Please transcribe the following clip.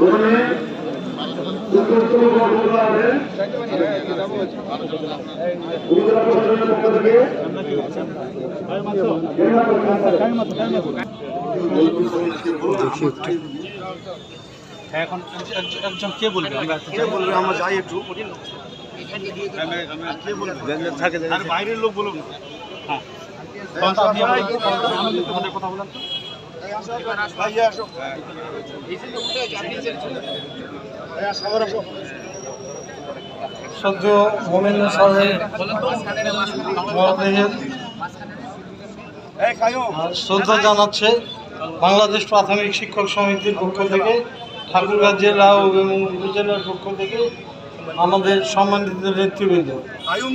ওখানে হ্যাঁ, এখন একজন- কে বলবে আমরা কে বলবে আমরা যাই একটু কে বলবে থাকে বাইরের লোক বলুন। হ্যাঁ। কথা বলেন। তো। সদ্য মোমেন সাহেব শ্রদ্ধা জানাচ্ছে বাংলাদেশ প্রাথমিক শিক্ষক সমিতির পক্ষ থেকে ঠাকুরগাঁ জেলা ও এবং উপজেলার পক্ষ থেকে আমাদের সম্মানিত নেতৃবৃন্দ। আয়ুম